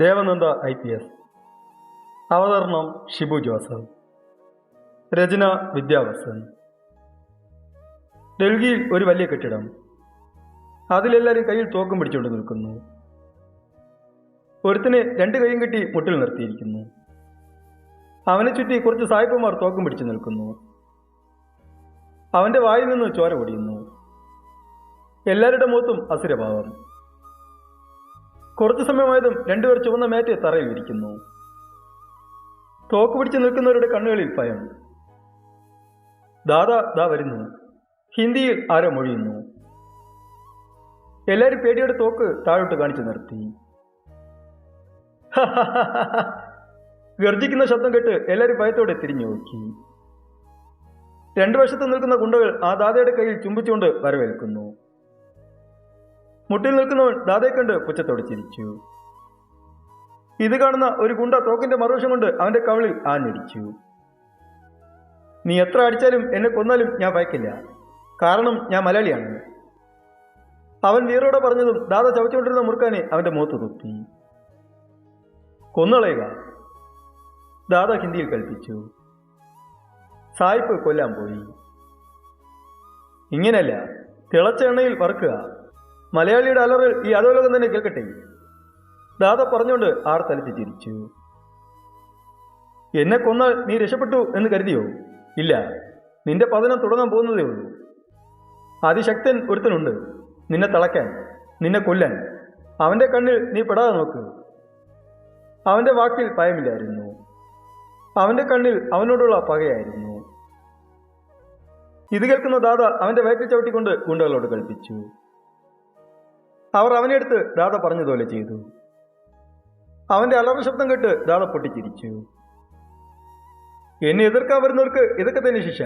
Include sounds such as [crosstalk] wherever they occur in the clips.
Devananda I P S. അവതരണം Shibu Joseph. രചന വിദ്യാവസൻ. ഡൽഹിയിൽ ഒരു വലിയ കെട്ടിടം. അതിലെല്ലാവരും കയ്യിൽ തോക്കും പിടിച്ചുകൊണ്ട് നിൽക്കുന്നു. ഒരുത്തിനെ രണ്ട് കൈയും കെട്ടി മുട്ടിൽ നിർത്തിയിരിക്കുന്നു. അവനെ ചുറ്റി കുറച്ച് സായിപ്പന്മാർ തോക്കും പിടിച്ചു നിൽക്കുന്നു. അവന്റെ വായിൽ നിന്ന് ചോര പൊടിയുന്നു. എല്ലാവരുടെ മുഖത്തും അസുരഭാവം. കുറച്ചു സമയമായതും രണ്ടുപേർ ചുവന്ന മേറ്റ് തറയിൽ ഇരിക്കുന്നു. തോക്ക് പിടിച്ച് നിൽക്കുന്നവരുടെ കണ്ണുകളിൽ ഭയം. ദാദാ ദാ വരുന്നു. ഹിന്ദിയിൽ ആരോ മൊഴിയുന്നു. എല്ലാവരും പേടിയുടെ തോക്ക് താഴോട്ട് കാണിച്ചു നിർത്തി. ഗർജിക്കുന്ന ശബ്ദം കേട്ട് എല്ലാവരും ഭയത്തോടെ തിരിഞ്ഞു നോക്കി. രണ്ടു വശത്ത് നിൽക്കുന്ന ഗുണ്ടകൾ ആ ദാദയുടെ കയ്യിൽ ചുംബിച്ചുകൊണ്ട് വരവേൽക്കുന്നു. മുട്ടിൽ നിൽക്കുന്നവൻ ദാതെ കണ്ട് പുച്ഛത്തോട് ചിരിച്ചു. ഇത് കാണുന്ന ഒരു ഗുണ്ട തോക്കിന്റെ മറുവശം കൊണ്ട് അവന്റെ കവളിൽ ആഞ്ഞടിച്ചു. നീ എത്ര അടിച്ചാലും എന്നെ കൊന്നാലും ഞാൻ ഭയക്കില്ല. കാരണം ഞാൻ മലയാളിയാണ്. അവൻ വീറോടെ പറഞ്ഞതും ദാദ ചവച്ചുകൊണ്ടിരുന്ന മുറുക്കാനെ അവന്റെ മുഖത്ത് തുപ്പി. കൊന്നളയുക. ദാദ ഹിന്ദിയിൽ കൽപ്പിച്ചു. സായിപ്പ് കൊല്ലാൻ പോയി. ഇങ്ങനെയല്ല. തിളച്ച എണ്ണയിൽ വറുക്കുക. മലയാളിയുടെ അലറൽ ഈ അധോലോകം തന്നെ കേൾക്കട്ടെ? ദാദ പറഞ്ഞുകൊണ്ട് ആർ തലച്ച് ചിരിച്ചു. എന്നെ കൊന്നാൽ നീ രക്ഷപ്പെട്ടു എന്ന് കരുതിയോ? ഇല്ല. നിന്റെ പതനം തുടങ്ങാൻ പോകുന്നതേ ഉള്ളൂ. അതിശക്തൻ ഒരുത്തനുണ്ട്. നിന്നെ തളയ്ക്കാൻ നിന്നെ കൊല്ലാൻ. അവന്റെ കണ്ണിൽ നീ പെടാതെ നോക്ക്. അവന്റെ വാക്കിൽ ഭയമില്ലായിരുന്നു. അവന്റെ കണ്ണിൽ അവനോടുള്ള പകയായിരുന്നു. ഇത് കേൾക്കുന്ന ദാദ അവന്റെ വയറ്റിൽ ചവിട്ടിക്കൊണ്ട് ഗുണ്ടകളോട് കൽപ്പിച്ചു അവർ അവനെ എടുത്ത് ദാദ പറഞ്ഞതുപോലെ ചെയ്തു. അവന്റെ അലറ ശബ്ദം കേട്ട് ദാദ പൊട്ടിച്ചിരിച്ചു. എന്നെ എതിർക്കാൻ വരുന്നവർക്ക് ഇതൊക്കെ തന്നെ ശിക്ഷ.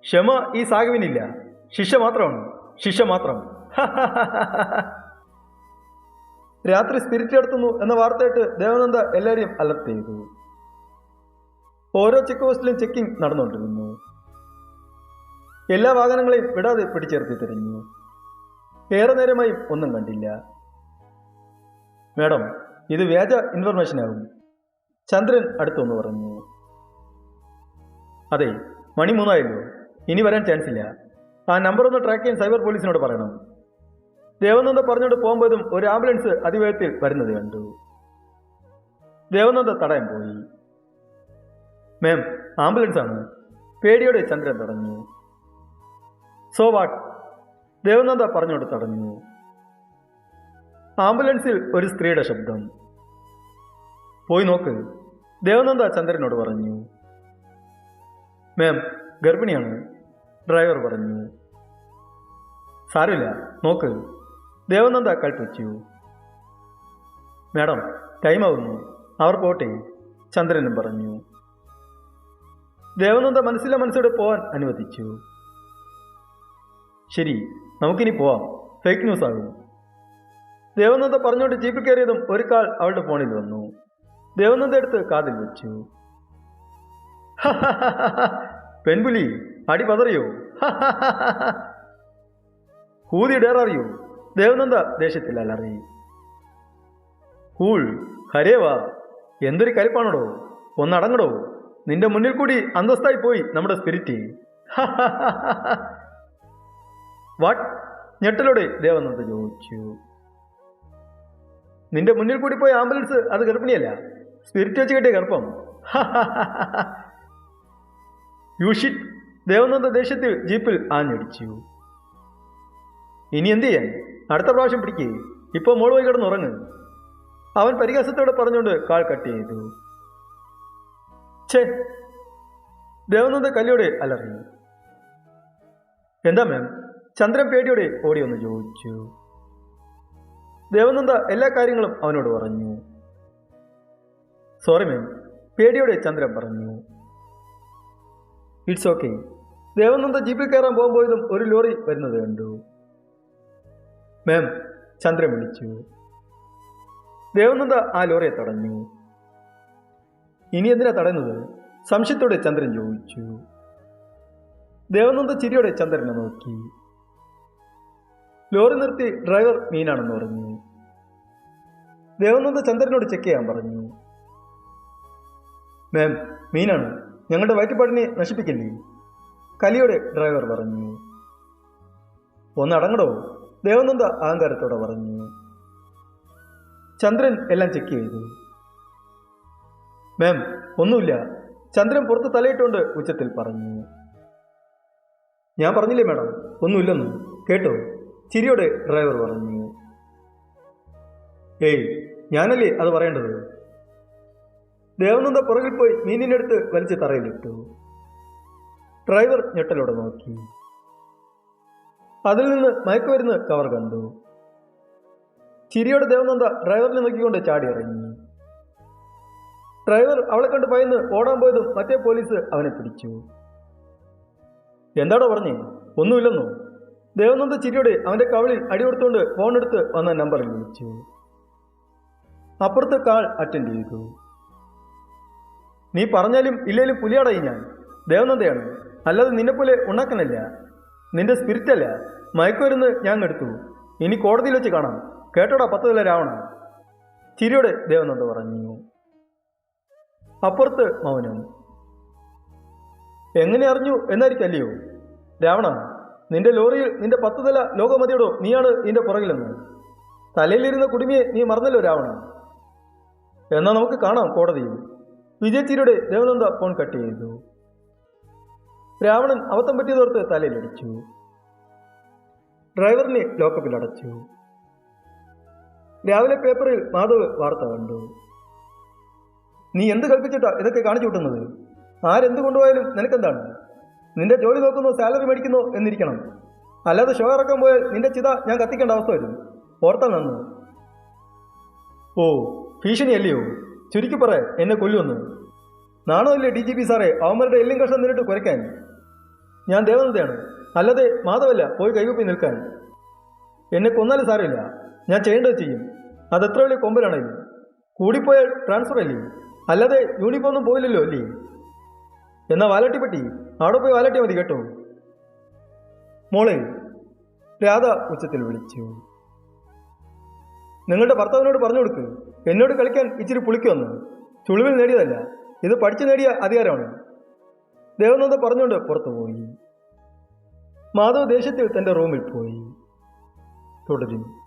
ക്ഷമ ഈ സാഗുവിനില്ല ശിക്ഷ മാത്രമാണ്. ശിക്ഷ മാത്രം. [laughs] രാത്രി സ്പിരിറ്റ് എടുത്തുന്നു എന്ന വാർത്തയായിട്ട് ദേവനന്ദ എല്ലാവരെയും അലർട്ട് ചെയ്തു. ഓരോ ചെക്ക് പോസ്റ്റിലും ചെക്കിംഗ് നടന്നുകൊണ്ടിരുന്നു. എല്ലാ വാഹനങ്ങളെയും വിടാതെ പിടിച്ചേർത്തി തിരിഞ്ഞു. ഏറെ നേരമായി ഒന്നും കണ്ടില്ല. മേഡം ഇത് വ്യാജ ഇൻഫർമേഷൻ ആകും ചന്ദ്രൻ അടുത്തൊന്ന് പറഞ്ഞു. അതെ മണി മൂന്നായല്ലോ. ഇനി വരാൻ ചാൻസ് ഇല്ല. ആ നമ്പർ ഒന്ന് ട്രാക്ക് ചെയ്യാൻ സൈബർ പോലീസിനോട് പറയണം. ദേവനന്ദ പറഞ്ഞുകൊണ്ട് പോകുമ്പോഴും ഒരു ആംബുലൻസ് അതിവേഗത്തിൽ വരുന്നത് കണ്ടു. ദേവനന്ദ തടയാൻ പോയി. മാം ആംബുലൻസ് ആണ്. പേടിയോടെ ചന്ദ്രൻ തുടങ്ങി സോ വാട്ട് ദേവനന്ദ പറഞ്ഞുകൊണ്ട് തടഞ്ഞു. ആംബുലൻസിൽ ഒരു സ്ത്രീയുടെ ശബ്ദം. പോയി നോക്ക് ദേവനന്ദ ചന്ദ്രനോട് പറഞ്ഞു. മാം ഗർഭിണിയാണ് ഡ്രൈവർ പറഞ്ഞു. സാരമില്ല നോക്ക് ദേവനന്ദ കൽപ്പിച്ചു. മാഡം ടൈം ആവുന്നു അവർ പോട്ടെ ചന്ദ്രനും പറഞ്ഞു. ദേവനന്ദ മനസ്സിലെ മനസ്സോട് പോവാൻ അനുവദിച്ചു. ശരി നമുക്കിനി പോവാം. ഫേക്ക് ന്യൂസ് ആകുന്നു. ദേവനന്ദ പറഞ്ഞുകൊണ്ട് ജീപ്പിൽ കയറിയതും ഒരു കാൾ അവളുടെ ഫോണിൽ വന്നു. ദേവനന്ദ എടുത്ത് കാതിൽ വെച്ചു. [laughs] പെൺപുലി അടി പതറിയോ? [laughs] ഹൂതി ഡേററിയോ ദേവനന്ദ ദേഷ്യത്തിൽ അലറി. കൂൾ ഹരേവാ എന്തൊരു കലിപ്പാണോടോ? ഒന്നടങ്ങടോ നിന്റെ മുന്നിൽ കൂടി അന്തസ്തായി പോയി നമ്മുടെ സ്പിരിറ്റ് [laughs] വാട്ട് ഞെട്ടലോടെ ദേവനന്ദ ചോദിച്ചു. നിന്റെ മുന്നിൽ കൂടി പോയ ആംബുലൻസ് അത് ഗർഭിണിയല്ല. സ്പിരിറ്റ് വെച്ച് കെട്ടിയ ഗർഭം. [laughs] യൂഷിറ്റ് ദേവനന്ദ ദേശത്തിൽ ജീപ്പിൽ ആഞ്ഞടിച്ചു. ഇനി എന്ത് ചെയ്യാൻ? അടുത്ത പ്രാവശ്യം പിടിക്കേ. ഇപ്പോൾ മോൾ പോയി കിടന്നുറങ്ങ്. അവൻ പരിഹാസത്തോടെ പറഞ്ഞുകൊണ്ട് കാൾ കട്ട് ചെയ്തു. ഛേ. ദേവനന്ദ കല്ലിയോടെ അലറി. എന്താ മാം? ചന്ദ്രൻ പേടിയോടെ ഓടി വന്ന് ചോദിച്ചു. ദേവനന്ദ എല്ലാ കാര്യങ്ങളും അവനോട് പറഞ്ഞു. സോറി മാം പേടിയോടെ ചന്ദ്രൻ പറഞ്ഞു. ഇറ്റ്സ് ഓക്കെ ദേവനന്ദ ജീപ്പിൽ കയറാൻ പോകുമ്പോയതും ഒരു ലോറി വരുന്നത് കണ്ടു. മാം ചന്ദ്രൻ വിളിച്ചു. ദേവനന്ദ ആ ലോറിയെ തടഞ്ഞു. ഇനി എന്തിനാ തടയുന്നത്? സംശയത്തോടെ ചന്ദ്രൻ ചോദിച്ചു. ദേവനന്ദ ചിരിയോടെ ചന്ദ്രനെ നോക്കി. ലോറി നിർത്തി ഡ്രൈവർ മീനാണെന്ന് പറഞ്ഞു. ദേവനന്ദ ചന്ദ്രനോട് ചെക്ക് ചെയ്യാൻ പറഞ്ഞു. മാം മീനാണ്. ഞങ്ങളുടെ വയറ്റുപാടിനെ നശിപ്പിക്കില്ലേ? കലിയോടെ ഡ്രൈവർ പറഞ്ഞു. ഒന്നടങ്ങടോ ദേവനന്ദ അഹങ്കാരത്തോടെ പറഞ്ഞു. ചന്ദ്രൻ എല്ലാം ചെക്ക് ചെയ്തു. മാം ഒന്നുമില്ല ചന്ദ്രൻ പുറത്ത് തലയിട്ടുകൊണ്ട് ഉച്ചത്തിൽ പറഞ്ഞു. ഞാൻ പറഞ്ഞില്ലേ മാഡം ഒന്നുമില്ലെന്ന് കേട്ടോ. ചിരിയോടെ ഡ്രൈവർ പറഞ്ഞു ഏയ് ഞാനല്ലേ അത് പറയേണ്ടത്? ദേവനന്ദ പുറകിൽ പോയി മീനിന്റെ അടുത്ത് വലിച്ച് തറയിലിട്ടു. ഡ്രൈവർ ഞെട്ടലോടെ നോക്കി. അതിൽ നിന്ന് മയക്കുമരുന്ന് കവർ കണ്ടു. ചിരിയോടെ ദേവനന്ദ ഡ്രൈവറിനെ നോക്കിക്കൊണ്ട് ചാടി ഇറങ്ങി ഡ്രൈവർ അവളെ കണ്ട് ഭയന്ന് ഓടാൻ പോയതും മറ്റേ പോലീസ് അവനെ പിടിച്ചു. എന്താടോ പറഞ്ഞേ? ഒന്നുമില്ലെന്നോ? ദേവനന്ദ ചിരിയോടെ അവന്റെ കവളിൽ അടികൊടുത്തുകൊണ്ട് ഫോൺ എടുത്ത് വന്ന നമ്പറിൽ വിളിച്ചു. അപ്പുറത്തെ കാൾ അറ്റൻഡ് ചെയ്തു. നീ പറഞ്ഞാലും ഇല്ലേലും പുലിയാടായി ഞാൻ. ദേവനന്ദയാണ്. അല്ലാതെ നിന്നെപ്പോലെ ഉണ്ടാക്കനല്ല നിന്റെ സ്പിരിറ്റ് അല്ല. മയക്കുമരുന്ന് ഞാൻ എടുത്തു. ഇനി കോടതിയിൽ വെച്ച് കാണാം. കേട്ടോടാ പത്ത് വില രാവണ ചിരിയോടെ ദേവനന്ദ പറഞ്ഞു. അപ്പുറത്ത് മൗനം. എങ്ങനെ അറിഞ്ഞു? എന്നായിരിക്കല്ലയോ? രാവണ നിന്റെ ലോറിയിൽ നിന്റെ പത്ത് തല ലോകമതിയോടോ നീയാണ് നിന്റെ പുറകിലെന്ന്. തലയിലിരുന്ന കുടുമിയെ നീ മറന്നല്ലോ രാവണ എന്നാൽ നമുക്ക് കാണാം കോടതിയിൽ. വിജയത്തിരിയുടെ ദേവനന്ദ ഫോൺ കട്ട് ചെയ്തു. രാവണൻ അബദ്ധം പറ്റിയതോർത്ത് തലയിലടിച്ചു. ഡ്രൈവറിനെ ലോക്കപ്പിൽ അടച്ചു. രാവിലെ പേപ്പറിൽ മാധവ് വാർത്ത കണ്ടു. നീ എന്ത് കൽപ്പിച്ചിട്ടാ ഇതൊക്കെ കാണിച്ചു കൂട്ടുന്നത്? ആരെന്ത് കൊണ്ടുപോയാലും നിനക്കെന്താണ്? നിന്റെ ജോലി നോക്കുന്നു സാലറി മേടിക്കുന്നു എന്നിരിക്കണം. അല്ലാതെ ഷോ ഇറക്കാൻ പോയാൽ നിന്റെ ചിത ഞാൻ കത്തിക്കേണ്ട അവസ്ഥ വരും ഓർത്താൽ നന്ന്. ഓ ഭീഷണിയല്ലയോ? ചുരുക്കി പറ എന്നെ കൊല്ലുമെന്ന്. നാണമല്ലേ ഡി ജി പി സാറേ അവന്മാരുടെ എല്ലും കഷ്ണം നിന്നിട്ട് കുരയ്ക്കാൻ? ഞാൻ ദേവനന്ദയാണ് അല്ലാതെ മാധവല്ല പോയി കൈകുപ്പി നിൽക്കാൻ. എന്നെ കൊന്നാലും സാരമില്ല. ഞാൻ ചെയ്യേണ്ടത് ചെയ്യും. അതെത്ര വലിയ കൊമ്പലാണെങ്കിലും കൂടിപ്പോയാൽ ട്രാൻസ്ഫർ അല്ലേ? അല്ലാതെ യൂണിഫോം ഒന്നും പോയില്ലല്ലോ അല്ലേ? എന്നാ വാലാട്ടിപ്പെട്ടി. അവിടെ പോയി വാലാട്ടിയാൽ മതി കേട്ടോ. മോളെ രാധ ഉച്ചത്തിൽ വിളിച്ചു. നിങ്ങളുടെ ഭർത്താവിനോട് പറഞ്ഞു കൊടുക്ക്. എന്നോട് കളിക്കാൻ ഇച്ചിരി പുളിക്കുമെന്ന് ചുളിവിൽ നേടിയതല്ല ഇത് പഠിച്ചു നേടിയ അധികാരമാണ്. ദേവനന്ദ പറഞ്ഞുകൊണ്ട് പുറത്തു പോയി. മാധവ് ദേഷ്യത്തിൽ തന്റെ റൂമിൽ പോയി. തുടരും.